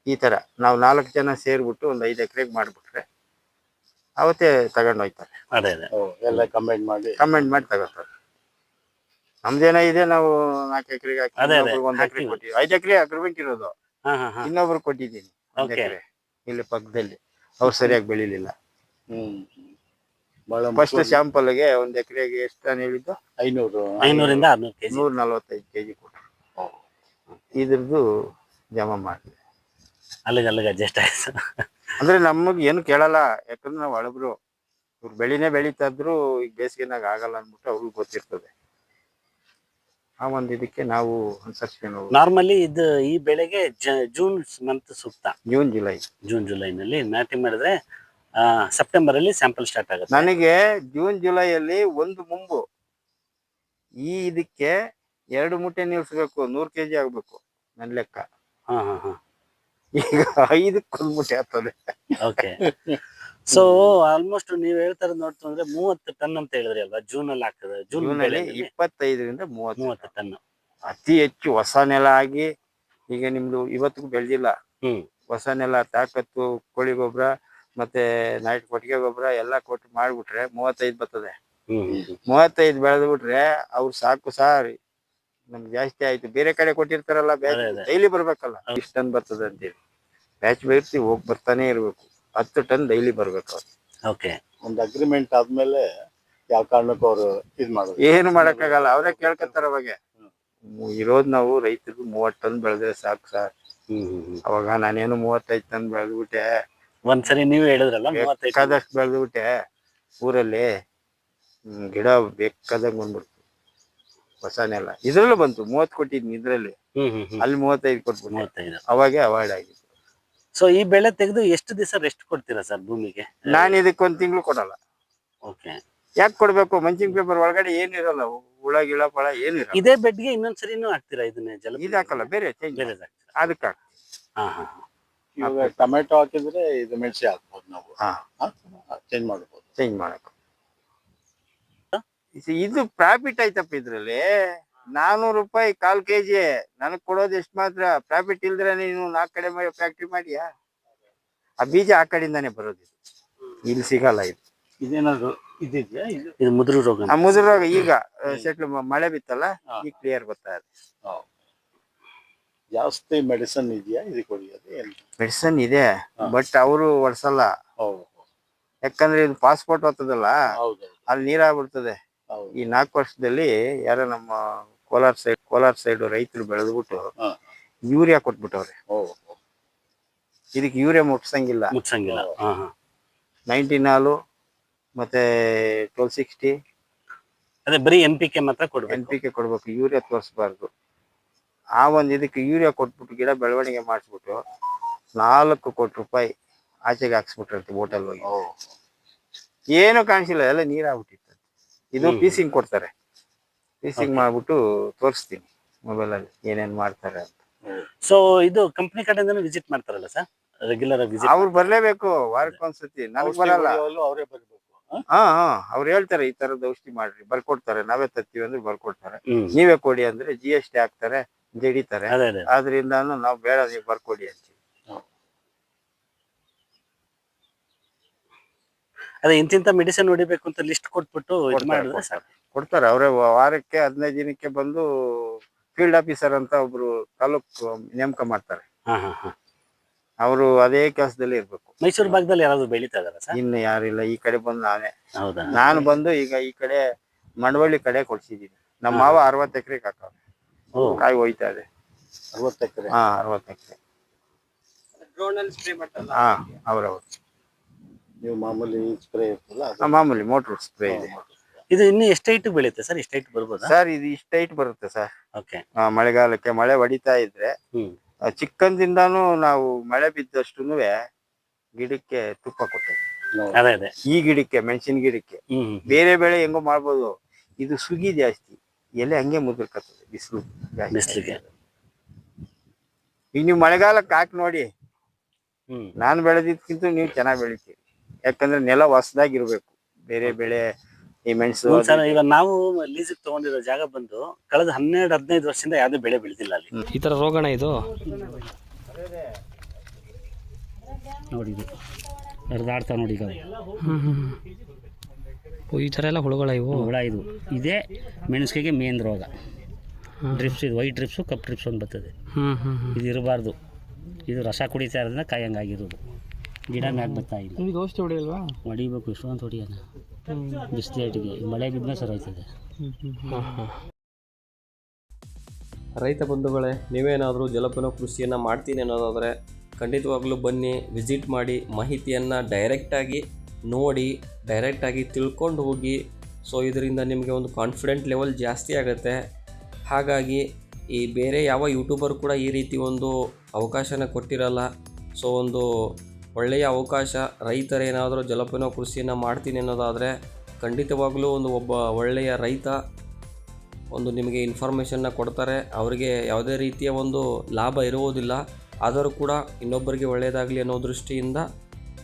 [SPEAKER 2] ಈ ತರ ನಾವು ನಾಲ್ಕು ಜನ ಸೇರ್ಬಿಟ್ಟು ಒಂದು ಐದು ಎಕರೆಗೆ ಮಾಡ್ಬಿಟ್ರೆ ಅವತ್ತೇ ತಗೊಂಡು ಹೋಯ್ತಾರೆ.
[SPEAKER 1] ಅದೇ ಅದೇ.
[SPEAKER 5] ಓ, ಎಲ್ಲ ಕಮೆಂಟ್ ಮಾಡಿ.
[SPEAKER 2] ಕಮೆಂಟ್ ಮಾಡಿ ತಗೋತಾರೆ. ನಮ್ದೇನ ಇದೆ ನಾವು ನಾಲ್ಕು ಎಕರೆಗೆ ಹಾಕಿ
[SPEAKER 1] ಅದೇ, ಅದೇ,
[SPEAKER 2] ಇನ್ನೊಬ್ರಿಗೆ ಒಂದ್ ಎಕರೆ
[SPEAKER 1] ಹಾಕ್ತೀವಿ.
[SPEAKER 2] ಕೊಟ್ಟಿವಿ. ಐದು ಎಕರೆ ಅಗ್ರಿಮೆಂಟ್ ಇರೋದು
[SPEAKER 1] ಹಾ ಹಾ ಹಾ.
[SPEAKER 2] ಇನ್ನೊಬ್ರು ಕೊಟ್ಟಿದ್ದೀನಿ. ಒಂದ್
[SPEAKER 1] Okay.
[SPEAKER 2] ಎಕರೆ. ಇಲ್ಲಿ ಪಕ್ಕದಲ್ಲಿ. ಅವ್ರು ಸರಿಯಾಗಿ ಬೆಳಿಲಿಲ್ಲ.
[SPEAKER 5] ಹ್ಮ್ ಬಹಳ
[SPEAKER 2] ಫಸ್ಟ್ ಶಾಂಪಲ್ಗೆ ಒಂದ್ ಎಕರೆಗೆ ಎಷ್ಟು ಹೇಳಿದ್ದು?
[SPEAKER 5] ಐನೂರು.
[SPEAKER 1] ಐನೂರಿಂದ ಆರ್ನೂರು ಕೆಜಿ.
[SPEAKER 2] ನೂರ ನಲ್ವತ್ತೈದು ಕೆಜಿ ಕೊಟ್ಟರು ಇದ್ರದ್ದು ಜಮಾ ಮಾಡ್ತೀವಿ.
[SPEAKER 1] ಅಲ್ಲಿಗೆ ಅಲ್ಲಿಗೆ ಅಡ್ಜಸ್ಟ್ ಆಯ್ತು.
[SPEAKER 2] ಅಂದ್ರೆ ನಮಗೆ ಏನು ಕೇಳಲ್ಲ ಯಾಕಂದ್ರೆ ನಾವು ಹಳಬ್ರು ಇವ್ರು ಬೆಳಿನೇ ಬೆಳೀತಾ ಇದ್ರು ಈಗ ಬೇಸಿಗೆನಾಗ ಆಗಲ್ಲ ಅಂದ್ಬಿಟ್ಟು ಅವ್ರಿಗೆ ಗೊತ್ತಿರ್ತದೆ. ಆ ಒಂದ್ ಇದಕ್ಕೆ ನಾವು ಅನುಸರಿಸ್ಕೊಂಡು
[SPEAKER 1] ನಾರ್ಮಲಿ ಇದು ಈ ಬೆಳೆಗೆ ಜ- ಜೂನ್ ಮಂತ್ ಸೂಕ್ತ
[SPEAKER 2] ಜೂನ್ ಜುಲೈ
[SPEAKER 1] ಜೂನ್ ಜುಲೈನಲ್ಲಿ ನಾಟಿ ಮಾಡಿದ್ರೆ ಸೆಪ್ಟೆಂಬರ್ ಅಲ್ಲಿ ಸ್ಯಾಂಪಲ್ ಸ್ಟಾರ್ಟ್ ಆಗುತ್ತೆ.
[SPEAKER 2] ನನಗೆ ಜೂನ್ ಜುಲೈಯಲ್ಲಿ ಒಂದು ಮುಂಬು. ಈ ಇದಕ್ಕೆ ಎರಡು ಮೂಟೆ ನಿಲ್ಸ್ಬೇಕು ನೂರ್ ಕೆಜಿ ಆಗ್ಬೇಕು ನನ್ನ ಲೆಕ್ಕ.
[SPEAKER 1] ಹಾ ಹಾ ಹಾ.
[SPEAKER 2] ಈಗ ಐದಕ್ಕೆ ಒಂದ್ ಮೂಟೆ ಆಗ್ತದೆ
[SPEAKER 1] ಓಕೆ ಸೊ ಆಲ್ಮೋಸ್ಟ್ ನೀವ್ ಹೇಳ್ತಾ ಇರೋದು ನೋಡ್ತು ಅಂದ್ರೆ ಮೂವತ್ತು ಟನ್ ಅಂತ ಹೇಳಿದ್ರಿ ಅಲ್ವಾ? ಜೂನ್ ಅಲ್ಲಿ ಆಗ್ತದೆ ಜೂನ್
[SPEAKER 2] ಜೂನ್ ಅಲ್ಲಿ ಇಪ್ಪತ್ತೈದರಿಂದ ಮೂವತ್ತು
[SPEAKER 1] ಮೂವತ್ತು ಟನ್
[SPEAKER 2] ಅತಿ ಹೆಚ್ಚು ಹೊಸ ನೆಲ ಆಗಿ ಈಗ ನಿಮ್ದು ಇವತ್ತಿಗೂ ಬೆಳೆದಿಲ್ಲ.
[SPEAKER 1] ಹ್ಮ್.
[SPEAKER 2] ಹೊಸ ನೆಲ ತಾಕತ್ತು ಕೋಳಿ ಗೊಬ್ಬರ ಮತ್ತೆ ನೈಟ್ ಕೊಟ್ಟಿಗೆ ಗೊಬ್ಬರ ಎಲ್ಲ ಕೊಟ್ಟು ಮಾಡ್ಬಿಟ್ರೆ ಮೂವತ್ತೈದು ಬರ್ತದೆ.
[SPEAKER 1] ಹ್ಮ್ ಹ್ಮ್
[SPEAKER 2] ಮೂವತ್ತೈದು ಬೆಳೆದ್ಬಿಟ್ರೆ ಅವ್ರು ಸಾಕು ಸಾರ್. ನಮ್ಗೆ ಜಾಸ್ತಿ ಆಯ್ತು. ಬೇರೆ ಕಡೆ ಕೊಟ್ಟಿರ್ತಾರಲ್ಲ
[SPEAKER 1] ಅದೇ.
[SPEAKER 2] ಡೈಲಿ ಬರ್ಬೇಕಲ್ಲ. ಇಷ್ಟು ಟನ್ ಬರ್ತದೆ ಅಂತೇಳಿ. ಬ್ಯಾಚ್ ಬೇರ್ಸಿ ಹೋಗಿ ಬರ್ತಾನೆ ಇರ್ಬೇಕು. ಹತ್ತು ಟನ್ ಡೈಲಿ ಬರ್ಬೇಕು ಅವ್ರು.
[SPEAKER 1] ಓಕೆ
[SPEAKER 5] ಒಂದು ಅಗ್ರಿಮೆಂಟ್ ಆದ್ಮೇಲೆ ಯಾವ ಕಾರಣಕ್ಕೂ ಅವರು ಇದ್ ಮಾಡೋದು
[SPEAKER 2] ಏನು ಮಾಡಕ್ಕಾಗಲ್ಲ. ಅವರೇ ಕೇಳ್ಕತ್ತಾರ ಅವಾಗ. ಇರೋದು ನಾವು ರೈತರು ಮೂವತ್ತು ಟನ್ ಬೆಳೆದ್ರೆ ಸಾಕು ಸರ್. ಅವಾಗ ನಾನೇನು ಮೂವತ್ತೈದು ಟನ್ ಬೆಳೆದ್ಬಿಟ್ಟೆ.
[SPEAKER 1] ಒಂದ್ಸರಿ ನೀವ್ ಹೇಳಿದ್ರಲ್ಲ
[SPEAKER 2] ಬೇಕಾದಷ್ಟು ಬೆಳೆದ್ಬಿಟ್ಟೆ. ಊರಲ್ಲಿ ಹ್ಮ್, ಗಿಡ ಬೇಕಾದಂಗ್ ಬಂದ್ಬಿಡ್ತು. ಹೊಸ ನೆಲ ಇದ್ರಲ್ಲೂ ಬಂತು ಮೂವತ್ ಕೊಟ್ಟಿದ್ನಿ ಇದ್ರಲ್ಲಿ.
[SPEAKER 1] ಹ್ಮ್ ಹ್ಮ್ ಹ್ಮ್.
[SPEAKER 2] ಅಲ್ಲಿ ಮೂವತ್ತೈದು ಕೋಟಿ
[SPEAKER 1] ಮೂವತ್ತೈದು.
[SPEAKER 2] ಅವಾಗೆ ಅವಾರ್ಡ್ ಆಗಿತ್ತು.
[SPEAKER 1] ಸೊ ಈ ಬೆಳೆ ತೆಗೆದು ಎಷ್ಟು ದಿವಸ ರೆಸ್ಟ್ ಕೊಡ್ತೀರಾ ಸರ್ ಭೂಮಿಗೆ?
[SPEAKER 2] ನಾನು ಇದಕ್ಕೆ ಒಂದ್ ತಿಂಗಳು ಕೊಡಲ್ಲ.
[SPEAKER 1] ಓಕೆ
[SPEAKER 2] ಯಾಕೆ ಕೊಡ್ಬೇಕು? ಮಂಚಿಂಗ್ ಪೇಪರ್ ಒಳಗಡೆ ಏನಿರಲ್ಲ ಹುಳ ಗಿಳ ಪಳ ಏನಿರಲ್ಲ
[SPEAKER 1] ಇದೇ ಬೆಡ್ಗೆ ಇನ್ನೊಂದ್ಸರಿನೂ ಹಾಕ್ತೀರಾ ಇದನ್ನೇ ಜಲ
[SPEAKER 2] ಇದು ಹಾಕಲ್ಲ ಬೇರೆ ಚೇಂಜ್
[SPEAKER 1] ಬೇರೆ ಅದಕ್ಕೆ
[SPEAKER 2] ಅದಕ್ಕೆ
[SPEAKER 1] ಹಾ ಹಾ
[SPEAKER 5] ಇವಾಗ ಟೊಮೆಟೊ ಹಾಕಿದ್ರೆ ಇದು ಮೆಣಸಿ ಹಾಕ್ಬೋದು ನಾವು.
[SPEAKER 2] ಹಾ.
[SPEAKER 5] ಚೇಂಜ್ ಮಾಡ್ಬೋದು.
[SPEAKER 2] ಚೇಂಜ್ ಮಾಡಕ್ ಇದು ಪ್ರಾಫಿಟ್ ಆಯ್ತಪ್ಪ ಇದ್ರಲ್ಲಿ. ನಾನೂರು ರೂಪಾಯಿ ಕಾಲ್ ಕೆಜಿ ನನಗ್ ಕೊಡೋದು ಎಷ್ಟ್ ಮಾತ್ರ? ಪ್ರಾಫಿಟ್ ಇಲ್ದ್ರೆ ನೀನು ನಾಲ್ಕು ಕಡೆ ಫ್ಯಾಕ್ಟ್ರಿ ಮಾಡಿಯಾ? ಆ ಬೀಜ ಆ ಕಡೆಯಿಂದಾನೆ ಬರೋದು ಇದು. ಇಲ್ಲಿ ಸಿಗಲ್ಲ ಇದು.
[SPEAKER 5] ಇದೇನಾದ್ರು ಇದಿದ್ಯಾ ಇದು?
[SPEAKER 1] ಇದು ಮುದುರು ರೋಗ
[SPEAKER 2] ಆ ಈಗ ಸೆಟ್ಲ್ ಮಳೆ ಬಿತ್ತಲ್ಲ. ಈಗ ಕ್ಲಿಯರ್ ಬರ್ತಾ ಇದೆ.
[SPEAKER 5] ಜಾಸ್ತಿ ಮೆಡಿಸನ್ ಇದೆಯಾ? ಇದಕ್ಕೆ ಹೊಡಿಯೋದು ಏನು
[SPEAKER 2] ಮೆಡಿಸನ್ ಇದೆ ಬಟ್ ಅವರು ಹೊಡ್ಸಲ್ಲ
[SPEAKER 5] ಹೌದು.
[SPEAKER 2] ಯಾಕಂದ್ರೆ ಇದು ಪಾಸ್ಪೋರ್ಟ್ ಹೋಗ್ತದಲ್ಲ
[SPEAKER 5] ಹೌದು.
[SPEAKER 2] ಅಲ್ಲಿ ನೀರಾಗ್ಬಿಡ್ತದೆ. ಈ ನಾಲ್ಕು ವರ್ಷದಲ್ಲಿ ಯಾರೋ ನಮ್ಮ ಕೋಲಾರ ಸೈಡ್ ಕೋಲಾರ ಸೈಡ್ ರೈತರು ಬೆಳೆದ್ಬಿಟ್ಟು. ಯೂರಿಯಾ ಕೊಟ್ಬಿಟ್ಟವ್ರೆ. ಇದಕ್ಕೆ ಯೂರಿಯಾ ಮುಟ್ಸಂಗಿಲ್ಲ.
[SPEAKER 1] ಮುಟ್ಸಂಗಿಲ್ಲ.
[SPEAKER 2] ನೈನ್ಟೀನ್ ಹಾಲು ಮತ್ತೆ ಟ್ವೆಲ್ ಸಿಕ್ಸ್ಟಿ
[SPEAKER 1] ಅದೇ ಬರೀ ಎನ್ ಪಿ ಕೆ ಮಾತ್ರ
[SPEAKER 2] ಎನ್
[SPEAKER 1] ಕೊಡ್ಬೇಕು
[SPEAKER 2] ಪಿ ಕೆ ಕೊಡ್ಬೇಕು ಯೂರಿಯಾ ತೋರಿಸ್ಬಾರ್ದು. ಆ ಒಂದ್ ಇದಕ್ಕೆ ಯೂರಿಯಾ ಕೊಟ್ಬಿಟ್ಟು ಗಿಡ ಬೆಳವಣಿಗೆ ಮಾಡಿಸ್ಬಿಟ್ಟು ನಾಲ್ಕು ಕೋಟಿ ರೂಪಾಯಿ ಆಚೆಗೆ ಹಾಕ್ಸ್ಬಿಟ್ಟಿರ್ತೀವಿ ಹೋಟೆಲ್ ಹೋಗಿ. ಏನು ಕಾಣಿಸಿಲ್ಲ ಎಲ್ಲ ನೀರಾಗ್ಬಿಟ್ಟಿತ್ತು. ಇದು. ಪೀಸಿಂಗ್ ಕೊಡ್ತಾರೆ. ಪೀಸಿಂಗ್ ಮಾಡ್ಬಿಟ್ಟು ತೋರಿಸ್ತೀನಿ ಮೊಬೈಲ್ ಅಲ್ಲಿ ಏನೇನ್ ಮಾಡ್ತಾರೆ ಅಂತ.
[SPEAKER 1] ಸೊ ಇದು ಕಂಪ್ನಿ ಕಡೆಯಿಂದ ವಿಸಿಟ್ ಮಾಡ್ತಾರಲ್ಲ ಸರ್ ರೆಗ್ಯುಲರ್ ಆಗಿ ವಿಸಿಟ್
[SPEAKER 2] ಅವ್ರು ಬರ್ಲೇಬೇಕು ವಾರಕ್ಕೊಂದ್ಸತಿ ನನಗೆ ಬರಲ್ಲ.
[SPEAKER 5] ಅವರೇ ಬರ್ಬೇಕು.
[SPEAKER 2] ಹಾ? ಹಾ ಅವ್ರು ಹೇಳ್ತಾರೆ ಈ ತರದ ಔಷಧಿ ಮಾಡ್ರಿ. ಬರ್ಕೊಡ್ತಾರೆ. ನಾವೇ ತತ್ತೀವಿ ಅಂದ್ರೆ ಬರ್ಕೊಡ್ತಾರೆ. ನೀವೇ ಕೊಡಿ ಅಂದ್ರೆ ಜಿ ಎಸ್ ಟಿ ಹಾಕ್ತಾರೆ ಜಡಿತಾರೆ. ಆದ್ರಿಂದ ನಾವು ಬೇಡ ನೀವು ಬರ್ಕೊಡಿ ಅಂತೀವಿ.
[SPEAKER 1] ಅದೇ ಇಂತಿಂತ ಮೆಡಿಸಿನ್ ಹೊಡಿಬೇಕು ಅಂತ ಲಿಸ್ಟ್ ಕೊಟ್ಬಿಟ್ಟು ಇದು
[SPEAKER 2] ಕೊಡ್ತಾರೆ,
[SPEAKER 1] ಮಾಡಿದ್ರೆ
[SPEAKER 2] ಕೊಡ್ತಾರೆ.
[SPEAKER 1] ಸಾಕು.
[SPEAKER 2] ಕೊಡ್ತಾರೆ ಅವರೇ ವಾರಕ್ಕೆ ಹದಿನೈದು ದಿನಕ್ಕೆ ಬಂದು ಫೀಲ್ಡ್ ಆಫೀಸರ್ ಅಂತ ಒಬ್ರು ತಾಲೂಕು ನೇಮಕ ಮಾಡ್ತಾರೆ.
[SPEAKER 1] ಹಾ ಹಾ ಹಾ.
[SPEAKER 2] ಅವರು ಅದೇ ಕೆಲಸದಲ್ಲಿ ಇರ್ಬೇಕು.
[SPEAKER 1] ಮೈಸೂರು ಭಾಗದಲ್ಲಿ ಯಾರಾದ್ರು ಬೆಳೀತಾ ಇದಾರ ಸರ್?
[SPEAKER 2] ಇನ್ನು ಯಾರಿಲ್ಲ ಈ ಕಡೆ ಬಂದು ನಾನೇ.
[SPEAKER 1] ಹೌದಾ?
[SPEAKER 2] ನಾನು ಬಂದು ಈಗ ಈ ಕಡೆ ಮಂಡವಳ್ಳಿ ಕಡೆ ಕೊಡ್ಸಿದ್ದೀನಿ. ನಮ್ಮ ಮಾವ ಅರವತ್ತು ಎಕರೆ ಹಾಕವ್ರೆ
[SPEAKER 1] ಓ.
[SPEAKER 2] ಕಾಯಿ ಹೋಯ್ತಾ ಇದೆ.
[SPEAKER 5] ಅರವತ್ತು ಎಕರೆ?
[SPEAKER 2] ಹಾ ಅರವತ್ತು ಎಕರೆ.
[SPEAKER 4] ಡ್ರೋನ್ ಅಲ್ಲಿ ಸ್ಪ್ರೇ ಮಾಡ್ತಾರಲ್ಲ?
[SPEAKER 2] ಹಾ ಅವ್ರವ್ರು.
[SPEAKER 5] ನೀವು ಮಾಮೂಲಿ ಸ್ಪ್ರೇ ಇರ್ತಲ್ಲ ಅದು?
[SPEAKER 2] ಆ, ಮಾಮೂಲಿ ಮೋಟ್ರ್ ಸ್ಪ್ರೇ ಇದೆ.
[SPEAKER 1] ಇದು ಇನ್ನು ಎಷ್ಟು ಹೈಟ್ ಬೆಳೆಯುತ್ತೆ ಸರ್? ಎಷ್ಟು ಹೈಟ್ ಬರ್ಬೋದಾ?
[SPEAKER 2] ಸರ್ ಇದು ಇಷ್ಟು ಹೈಟ್ ಬರುತ್ತೆ ಸರ್.
[SPEAKER 1] ಓಕೆ
[SPEAKER 2] ಮಳೆಗಾಲಕ್ಕೆ ಮಳೆ ಹೊಡಿತಾ ಇದ್ರೆ
[SPEAKER 1] ಹ್ಮ್.
[SPEAKER 2] ಆ, ಚಿಕ್ಕಂದಿಂದಾನು ನಾವು ಮಳೆ ಬಿದ್ದಷ್ಟು ಗಿಡಕ್ಕೆ ತುಪ್ಪ ಕೊಟ್ಟೆ
[SPEAKER 5] ನಾವು
[SPEAKER 1] ಅದೇ ಅದೇ.
[SPEAKER 2] ಈ ಗಿಡಕ್ಕೆ ಮೆಣಸಿನ ಗಿಡಕ್ಕೆ.
[SPEAKER 1] ಹ್ಮ್ ಹ್ಮ್
[SPEAKER 2] ಬೇರೆ ಬೆಳೆ ಹೆಂಗೋ ಮಾಡ್ಬೋದು. ಇದು ಸುಗಿ ಜಾಸ್ತಿ. ಎಲೆ ಹಂಗೆ ಮುದ್ರಕತ್ತದೆ ಬಿಸಿಲು
[SPEAKER 1] ಬಿಸ್ಲಿಗೆ.
[SPEAKER 2] ಈಗ ನೀವು ಮಳೆಗಾಲಕ್ಕೆ ಹಾಕಿ ನೋಡಿ.
[SPEAKER 1] ಹ್ಮ್.
[SPEAKER 2] ನಾನು ಬೆಳೆದಿದ್ಕಿಂತ ನೀವು ಚೆನ್ನಾಗಿ ಬೆಳಿತೀರಿ. ಯಾಕಂದ್ರೆ ನೆಲ ಹೊಸದಾಗಿರ್ಬೇಕು ಬೇರೆ ಬೆಳೆ ಈ ಮೆಣಸು
[SPEAKER 1] ಈಗ ಸರ್ ನಾವು ಲೀಸಿಗೆ ತಗೊಂಡಿರೋ ಜಾಗ ಬಂದು ಕಳೆದ ಹನ್ನೆರಡು ಹದಿನೈದು ವರ್ಷದಿಂದ ಯಾವ್ದು ಬೆಳೆ ಬೆಳೆದಿಲ್ಲ ಅಲ್ಲಿ.
[SPEAKER 3] ಈ ಥರ ರೋಗಣ ಇದು?
[SPEAKER 1] ನೋಡಿ ಇದು. ಹರಿದಾಡ್ತಾ ನೋಡಿ ಈಗ
[SPEAKER 3] ಓ, ಈ ಥರ ಎಲ್ಲ ಹುಳುಗಳ ಇವು?
[SPEAKER 1] ಹುಳ ಇದು. ಇದೇ ಮೆಣಸಿಗೆ ಮೇನ್ ರೋಗ. ಡ್ರಿಪ್ಸ್ ಇದು ವೈಟ್ ಡ್ರಿಪ್ಸು ಕಪ್ ಡ್ರಿಪ್ಸ್ ಒಂದು ಬರ್ತದೆ.
[SPEAKER 3] ಹ್ಮ್ ಹ್ಮ್ ಹ್ಮ್.
[SPEAKER 1] ಇದು ಇರಬಾರ್ದು. ಇದು ರಸ ಕುಡಿತಾ ಇರೋದ್ರಿಂದ ಕಾಯಿ ಹಂಗಾಗಿರೋದು ಗಿಡ ಮ್ಯಾಗ ಬರ್ತಾ ಇಲ್ಲ.
[SPEAKER 3] ನಿಮಗೆ ಔಷಧಿ ಹೊಡಿಯಲ್ವಾ?
[SPEAKER 1] ಹೊಡಿಬೇಕು ಇಷ್ಟೊಂದು ಹೊಡಿಯೋಣ. ಬಿಸಿಲೇಟಿಗೆ ಮಳೆ ಬಿದ್ದ ಸರ್ ಹೋಯ್ತದೆ.
[SPEAKER 6] ರೈತ ಬಂಧುಗಳೇ ನೀವೇನಾದರೂ ಜಲಪನ ಕೃಷಿಯನ್ನು ಮಾಡ್ತೀನಿ ಅನ್ನೋದಾದರೆ ಖಂಡಿತವಾಗ್ಲೂ ಬನ್ನಿ ವಿಸಿಟ್ ಮಾಡಿ ಮಾಹಿತಿಯನ್ನು ಡೈರೆಕ್ಟಾಗಿ ನೋಡಿ ಡೈರೆಕ್ಟಾಗಿ ತಿಳ್ಕೊಂಡು ಹೋಗಿ ಸೊ ಇದರಿಂದ ನಿಮಗೆ ಒಂದು ಕಾನ್ಫಿಡೆಂಟ್ ಲೆವೆಲ್ ಜಾಸ್ತಿ ಆಗುತ್ತೆ. ಹಾಗಾಗಿ ಈ ಬೇರೆ ಯಾವ ಯೂಟ್ಯೂಬರ್ ಕೂಡ ಈ ರೀತಿ ಒಂದು ಅವಕಾಶನ ಕೊಟ್ಟಿರಲ್ಲ ಸೊ ಒಂದು ಒಳ್ಳೆಯ ಅವಕಾಶ ರೈತರೇನಾದರೂ ಜಲಪನೋ ಕೃಷಿಯನ್ನು ಮಾಡ್ತೀನಿ ಅನ್ನೋದಾದರೆ ಖಂಡಿತವಾಗಲೂ ಒಂದು ಒಬ್ಬ ಒಳ್ಳೆಯ ರೈತ ಒಂದು ನಿಮಗೆ ಇನ್ಫಾರ್ಮೇಷನ್ನ ಕೊಡ್ತಾರೆ. ಅವರಿಗೆ ಯಾವುದೇ ರೀತಿಯ ಒಂದು ಲಾಭ ಇರುವುದಿಲ್ಲ. ಆದರೂ ಕೂಡ ಇನ್ನೊಬ್ಬರಿಗೆ ಒಳ್ಳೆಯದಾಗಲಿ ಅನ್ನೋ ದೃಷ್ಟಿಯಿಂದ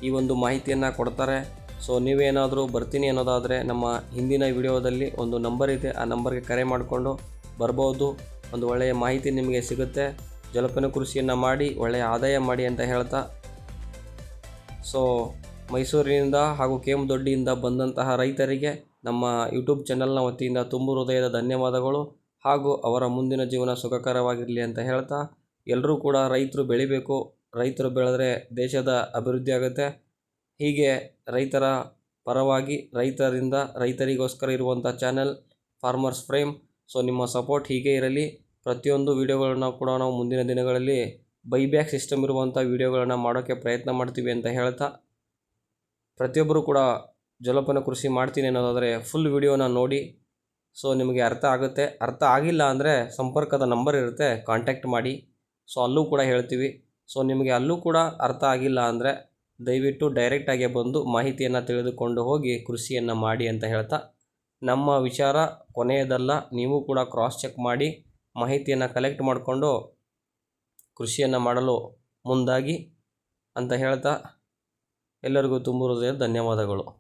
[SPEAKER 6] ಈ ಒಂದು ಮಾಹಿತಿಯನ್ನು ಕೊಡ್ತಾರೆ. ಸೊ ನೀವೇನಾದರೂ ಬರ್ತೀನಿ ಅನ್ನೋದಾದರೆ ನಮ್ಮ ಹಿಂದಿನ ವಿಡಿಯೋದಲ್ಲಿ ಒಂದು ನಂಬರ್ ಇದೆ. ಆ ನಂಬರ್ಗೆ ಕರೆ ಮಾಡಿಕೊಂಡು ಬರ್ಬೋದು. ಒಂದು ಒಳ್ಳೆಯ ಮಾಹಿತಿ ನಿಮಗೆ ಸಿಗುತ್ತೆ. ಜಲಪನ ಕೃಷಿಯನ್ನು ಮಾಡಿ, ಒಳ್ಳೆಯ ಆದಾಯ ಮಾಡಿ ಅಂತ ಹೇಳ್ತಾ ಸೊ ಮೈಸೂರಿನಿಂದ ಹಾಗೂ ಕೇಮದೊಡ್ಡಿಯಿಂದ ಬಂದಂತಹ ರೈತರಿಗೆ ನಮ್ಮ ಯೂಟ್ಯೂಬ್ ಚಾನಲ್ನ ವತಿಯಿಂದ ತುಂಬು ಹೃದಯದ ಧನ್ಯವಾದಗಳು ಹಾಗೂ ಅವರ ಮುಂದಿನ ಜೀವನ ಸುಖಕರವಾಗಿರಲಿ ಅಂತ ಹೇಳ್ತಾ ಎಲ್ಲರೂ ಕೂಡ ರೈತರು ಬೆಳಿಬೇಕು, ರೈತರು ಬೆಳೆದ್ರೆ ದೇಶದ ಅಭಿವೃದ್ಧಿ ಆಗುತ್ತೆ. ಹೀಗೆ ರೈತರ ಪರವಾಗಿ ರೈತರಿಂದ ರೈತರಿಗೋಸ್ಕರ ಇರುವಂಥ ಚಾನೆಲ್ ಫಾರ್ಮರ್ಸ್ ಫ್ರೇಮ್ ಸೊ ನಿಮ್ಮ ಸಪೋರ್ಟ್ ಹೀಗೆ ಇರಲಿ. ಪ್ರತಿಯೊಂದು ವಿಡಿಯೋಗಳನ್ನು ಕೂಡ ನಾವು ಮುಂದಿನ ದಿನಗಳಲ್ಲಿ ಬೈಬ್ಯಾಕ್ ಸಿಸ್ಟಮ್ ಇರುವಂಥ ವಿಡಿಯೋಗಳನ್ನು ಮಾಡೋಕ್ಕೆ ಪ್ರಯತ್ನ ಮಾಡ್ತೀವಿ ಅಂತ ಹೇಳ್ತಾ ಪ್ರತಿಯೊಬ್ಬರು ಕೂಡ ಜಲಪನ ಕೃಷಿ ಮಾಡ್ತೀನಿ ಅನ್ನೋದಾದರೆ ಫುಲ್ ವಿಡಿಯೋನ ನೋಡಿ. ಸೊ ನಿಮಗೆ ಅರ್ಥ ಆಗುತ್ತೆ. ಅರ್ಥ ಆಗಿಲ್ಲ ಅಂದರೆ ಸಂಪರ್ಕದ ನಂಬರ್ ಇರುತ್ತೆ ಕಾಂಟ್ಯಾಕ್ಟ್ ಮಾಡಿ. ಸೊ ಅಲ್ಲೂ ಕೂಡ ಹೇಳ್ತೀವಿ. ಸೊ ನಿಮಗೆ ಅಲ್ಲೂ ಕೂಡ ಅರ್ಥ ಆಗಿಲ್ಲ ಅಂದರೆ ದಯವಿಟ್ಟು ಡೈರೆಕ್ಟಾಗಿ ಬಂದು ಮಾಹಿತಿಯನ್ನು ತಿಳಿದುಕೊಂಡು ಹೋಗಿ ಕೃಷಿಯನ್ನು ಮಾಡಿ ಅಂತ ಹೇಳ್ತಾ. ನಮ್ಮ ವಿಚಾರ ಕೊನೆಯದಲ್ಲ. ನೀವು ಕೂಡ ಕ್ರಾಸ್ ಚೆಕ್ ಮಾಡಿ ಮಾಹಿತಿಯನ್ನು ಕಲೆಕ್ಟ್ ಮಾಡಿಕೊಂಡು ಕೃಷಿಯನ್ನು ಮಾಡಲು ಮುಂದಾಗಿ ಅಂತ ಹೇಳ್ತಾ ಎಲ್ಲರಿಗೂ ತುಂಬ ಹೃದಯ ಧನ್ಯವಾದಗಳು.